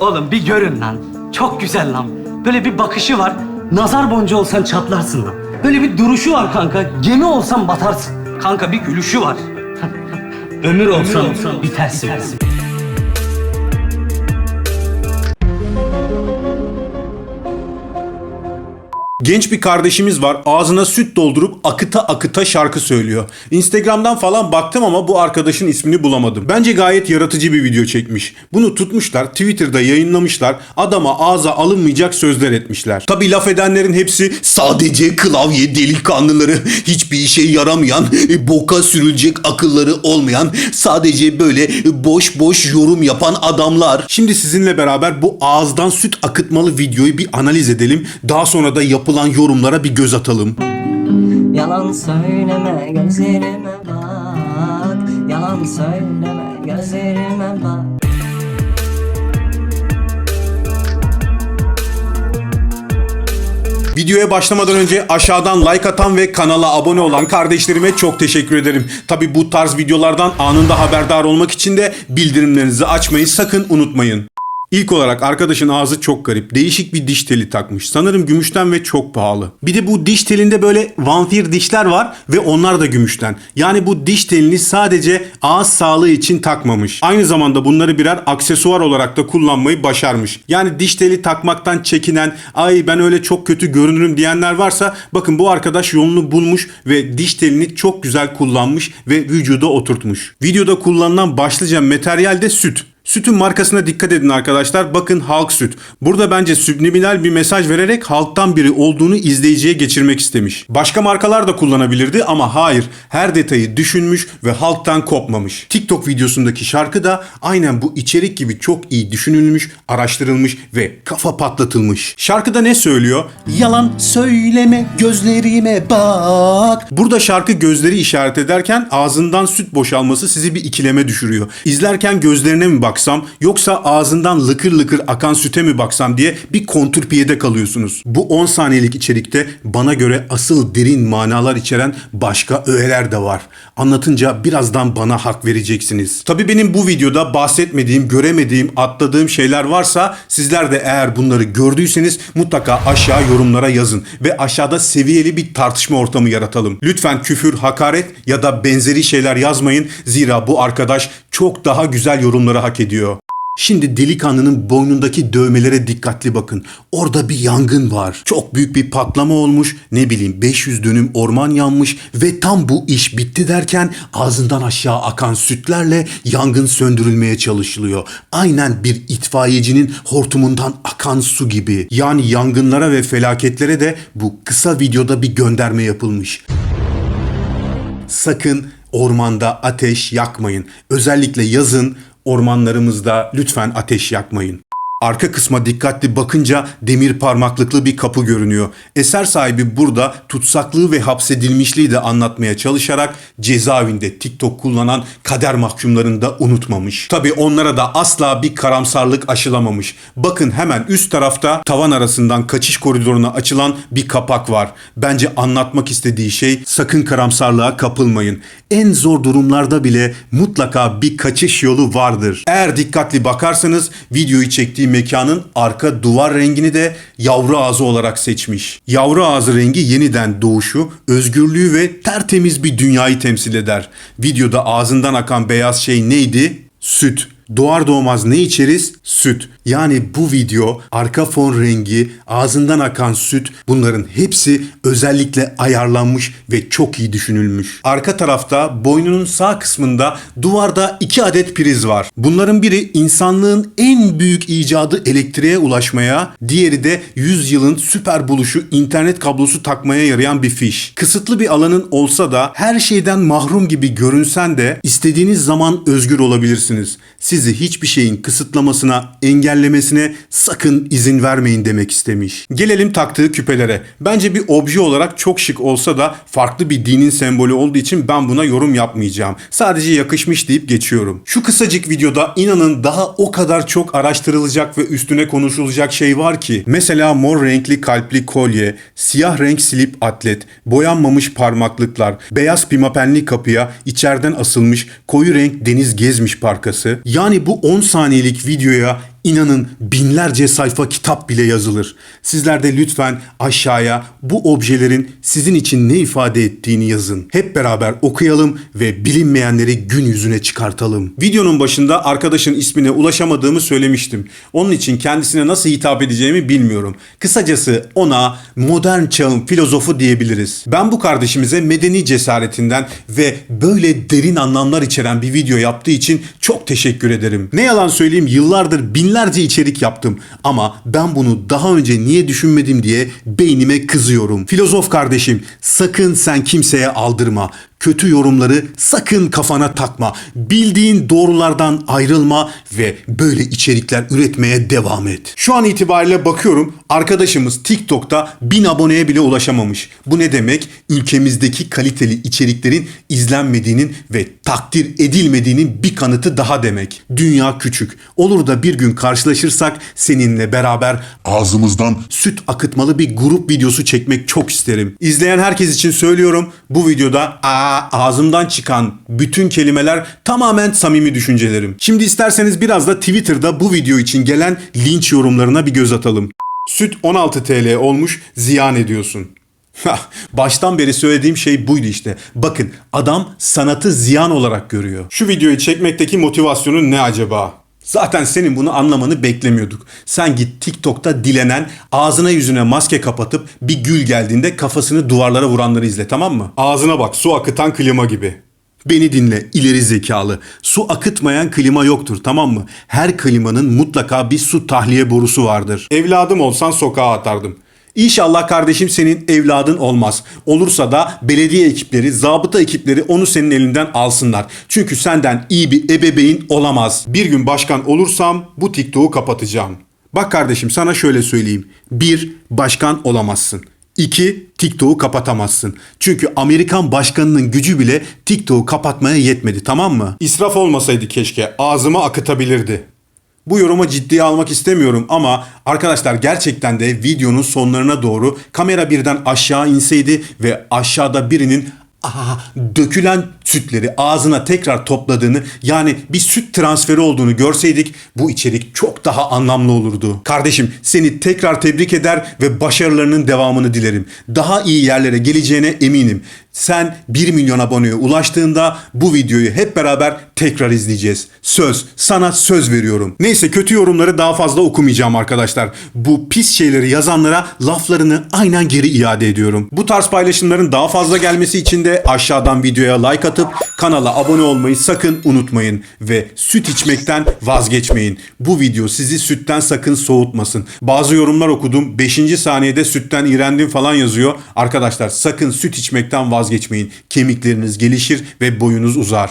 Oğlum bir görün lan. Çok güzel lan. Böyle bir bakışı var. Nazar boncuğu olsan çatlarsın lan. Böyle bir duruşu var kanka. Gemi olsan batarsın. Kanka bir gülüşü var. Ömür olsan, bitersin. Genç bir kardeşimiz var ağzına süt doldurup akıta akıta şarkı söylüyor. Instagram'dan falan baktım ama bu arkadaşın ismini bulamadım. Bence gayet yaratıcı bir video çekmiş. Bunu tutmuşlar Twitter'da yayınlamışlar adama ağza alınmayacak sözler etmişler. Tabi laf edenlerin hepsi sadece klavye delikanlıları hiçbir işe yaramayan e, boka sürülecek akılları olmayan sadece böyle boş boş yorum yapan adamlar. Şimdi sizinle beraber bu ağızdan süt akıtmalı videoyu bir analiz edelim. Daha sonra da yapılan yorumlara bir göz atalım. Yalan söyleme gözlerime bak Yalan söyleme gözlerime bak Videoya başlamadan önce aşağıdan like atan ve kanala abone olan kardeşlerime çok teşekkür ederim. Tabi bu tarz videolardan anında haberdar olmak için de bildirimlerinizi açmayı sakın unutmayın. İlk olarak arkadaşın ağzı çok garip. Değişik bir diş teli takmış. Sanırım gümüşten ve çok pahalı. Bir de bu diş telinde böyle vampir dişler var ve onlar da gümüşten. Yani bu diş telini sadece ağız sağlığı için takmamış. Aynı zamanda bunları birer aksesuar olarak da kullanmayı başarmış. Yani diş teli takmaktan çekinen, ay ben öyle çok kötü görünürüm diyenler varsa bakın bu arkadaş yolunu bulmuş ve diş telini çok güzel kullanmış ve vücuda oturtmuş. Videoda kullanılan başlıca materyal de süt. Sütün markasına dikkat edin arkadaşlar. Bakın halk süt. Burada bence subliminal bir mesaj vererek halktan biri olduğunu izleyiciye geçirmek istemiş. Başka markalar da kullanabilirdi ama hayır. Her detayı düşünmüş ve halktan kopmamış. TikTok videosundaki şarkı da aynen bu içerik gibi çok iyi düşünülmüş, araştırılmış ve kafa patlatılmış. Şarkıda ne söylüyor? Yalan söyleme gözlerime bak. Burada şarkı gözleri işaret ederken ağzından süt boşalması sizi bir ikileme düşürüyor. İzlerken gözlerine mi baksam yoksa ağzından lıkır lıkır akan süte mi baksam diye bir kontrpiyede kalıyorsunuz. Bu 10 saniyelik içerikte bana göre asıl derin manalar içeren başka öğeler de var. Anlatınca birazdan bana hak vereceksiniz. Tabii benim bu videoda bahsetmediğim, göremediğim, atladığım şeyler varsa sizler de eğer bunları gördüyseniz mutlaka aşağı yorumlara yazın ve aşağıda seviyeli bir tartışma ortamı yaratalım. Lütfen küfür, hakaret ya da benzeri şeyler yazmayın. Zira bu arkadaş çok daha güzel yorumları hak ediyor. Şimdi delikanlının boynundaki dövmelere dikkatli bakın. Orada bir yangın var. Çok büyük bir patlama olmuş. Ne bileyim 500 dönüm orman yanmış ve tam bu iş bitti derken ağzından aşağı akan sütlerle yangın söndürülmeye çalışılıyor. Aynen bir itfaiyecinin hortumundan akan su gibi. Yani yangınlara ve felaketlere de bu kısa videoda bir gönderme yapılmış. Sakın ormanda ateş yakmayın. Özellikle yazın ormanlarımızda lütfen ateş yakmayın. Arka kısma dikkatli bakınca demir parmaklıklı bir kapı görünüyor. Eser sahibi burada tutsaklığı ve hapsedilmişliği de anlatmaya çalışarak cezaevinde TikTok kullanan kader mahkumlarını da unutmamış. Tabi onlara da asla bir karamsarlık aşılamamış. Bakın hemen üst tarafta tavan arasından kaçış koridoruna açılan bir kapak var. Bence anlatmak istediği şey sakın karamsarlığa kapılmayın. En zor durumlarda bile mutlaka bir kaçış yolu vardır. Eğer dikkatli bakarsanız videoyu çektiği mekanın arka duvar rengini de yavru ağzı olarak seçmiş. Yavru ağzı rengi yeniden doğuşu, özgürlüğü ve tertemiz bir dünyayı temsil eder. Videoda ağzından akan beyaz şey neydi? Süt. Doğar doğmaz ne içeriz? Süt. Yani bu video, arka fon rengi, ağzından akan süt bunların hepsi özellikle ayarlanmış ve çok iyi düşünülmüş. Arka tarafta boynunun sağ kısmında duvarda iki adet priz var. Bunların biri insanlığın en büyük icadı elektriğe ulaşmaya, diğeri de 100 yılın süper buluşu internet kablosu takmaya yarayan bir fiş. Kısıtlı bir alanın olsa da her şeyden mahrum gibi görünsen de istediğiniz zaman özgür olabilirsiniz. Sizi hiçbir şeyin kısıtlamasına, engellemesine sakın izin vermeyin demek istemiş. Gelelim taktığı küpelere. Bence bir obje olarak çok şık olsa da farklı bir dinin sembolü olduğu için ben buna yorum yapmayacağım. Sadece yakışmış deyip geçiyorum. Şu kısacık videoda inanın daha o kadar çok araştırılacak ve üstüne konuşulacak şey var ki. Mesela mor renkli kalpli kolye, siyah renk slip atlet, boyanmamış parmaklıklar, beyaz pimapenli kapıya içeriden asılmış koyu renk deniz gezmiş parkası. Yani bu 10 saniyelik videoya inanın binlerce sayfa kitap bile yazılır. Sizler de lütfen aşağıya bu objelerin sizin için ne ifade ettiğini yazın. Hep beraber okuyalım ve bilinmeyenleri gün yüzüne çıkartalım. Videonun başında arkadaşın ismine ulaşamadığımı söylemiştim. Onun için kendisine nasıl hitap edeceğimi bilmiyorum. Kısacası ona modern çağın filozofu diyebiliriz. Ben bu kardeşimize medeni cesaretinden ve böyle derin anlamlar içeren bir video yaptığı için çok teşekkür ederim. Ne yalan söyleyeyim yıllardır binlerce içerik yaptım ama ben bunu daha önce niye düşünmedim diye beynime kızıyorum. Filozof kardeşim sakın sen kimseye aldırma. Kötü yorumları sakın kafana takma. Bildiğin doğrulardan ayrılma ve böyle içerikler üretmeye devam et. Şu an itibariyle bakıyorum arkadaşımız TikTok'ta 1000 aboneye bile ulaşamamış. Bu ne demek? Ülkemizdeki kaliteli içeriklerin izlenmediğinin ve takdir edilmediğinin bir kanıtı daha demek. Dünya küçük. Olur da bir gün karşılaşırsak seninle beraber Ağzımızdan süt akıtmalı bir grup videosu çekmek çok isterim. İzleyen herkes için söylüyorum bu videoda aa, ağzımdan çıkan bütün kelimeler tamamen samimi düşüncelerim. Şimdi isterseniz biraz da Twitter'da bu video için gelen linç yorumlarına bir göz atalım. Süt 16 TL olmuş ziyan ediyorsun. Baştan beri söylediğim şey buydu işte. Bakın adam sanatı ziyan olarak görüyor. Şu videoyu çekmekteki motivasyonun ne acaba? Zaten senin bunu anlamanı beklemiyorduk. Sen git TikTok'ta dilenen, ağzına yüzüne maske kapatıp bir gül geldiğinde kafasını duvarlara vuranları izle tamam mı? Ağzına bak su akıtan klima gibi. Beni dinle ileri zekalı. Su akıtmayan klima yoktur tamam mı? Her klimanın mutlaka bir su tahliye borusu vardır. Evladım olsan sokağa atardım. İnşallah kardeşim senin evladın olmaz. Olursa da belediye ekipleri, zabıta ekipleri onu senin elinden alsınlar. Çünkü senden iyi bir ebeveyn olamaz. Bir gün başkan olursam bu TikTok'u kapatacağım. Bak kardeşim sana şöyle söyleyeyim. Bir, başkan olamazsın. İki, TikTok'u kapatamazsın. Çünkü Amerikan başkanının gücü bile TikTok'u kapatmaya yetmedi tamam mı? İsraf olmasaydı keşke ağzıma akıtabilirdi. Bu yoruma ciddiye almak istemiyorum ama arkadaşlar gerçekten de videonun sonlarına doğru kamera birden aşağı inseydi ve aşağıda birinin aha, dökülen sütleri ağzına tekrar topladığını yani bir süt transferi olduğunu görseydik bu içerik çok daha anlamlı olurdu. Kardeşim seni tekrar tebrik eder ve başarılarının devamını dilerim. Daha iyi yerlere geleceğine eminim. Sen 1 milyon aboneye ulaştığında bu videoyu hep beraber tekrar izleyeceğiz. Söz, sana söz veriyorum. Neyse kötü yorumları daha fazla okumayacağım arkadaşlar. Bu pis şeyleri yazanlara laflarını aynen geri iade ediyorum. Bu tarz paylaşımların daha fazla gelmesi için de aşağıdan videoya like atıp kanala abone olmayı sakın unutmayın. Ve süt içmekten vazgeçmeyin. Bu video sizi sütten sakın soğutmasın. Bazı yorumlar okudum. 5. saniyede sütten iğrendim falan yazıyor. Arkadaşlar sakın süt içmekten vazgeçmeyin. Kemikleriniz gelişir ve boyunuz uzar.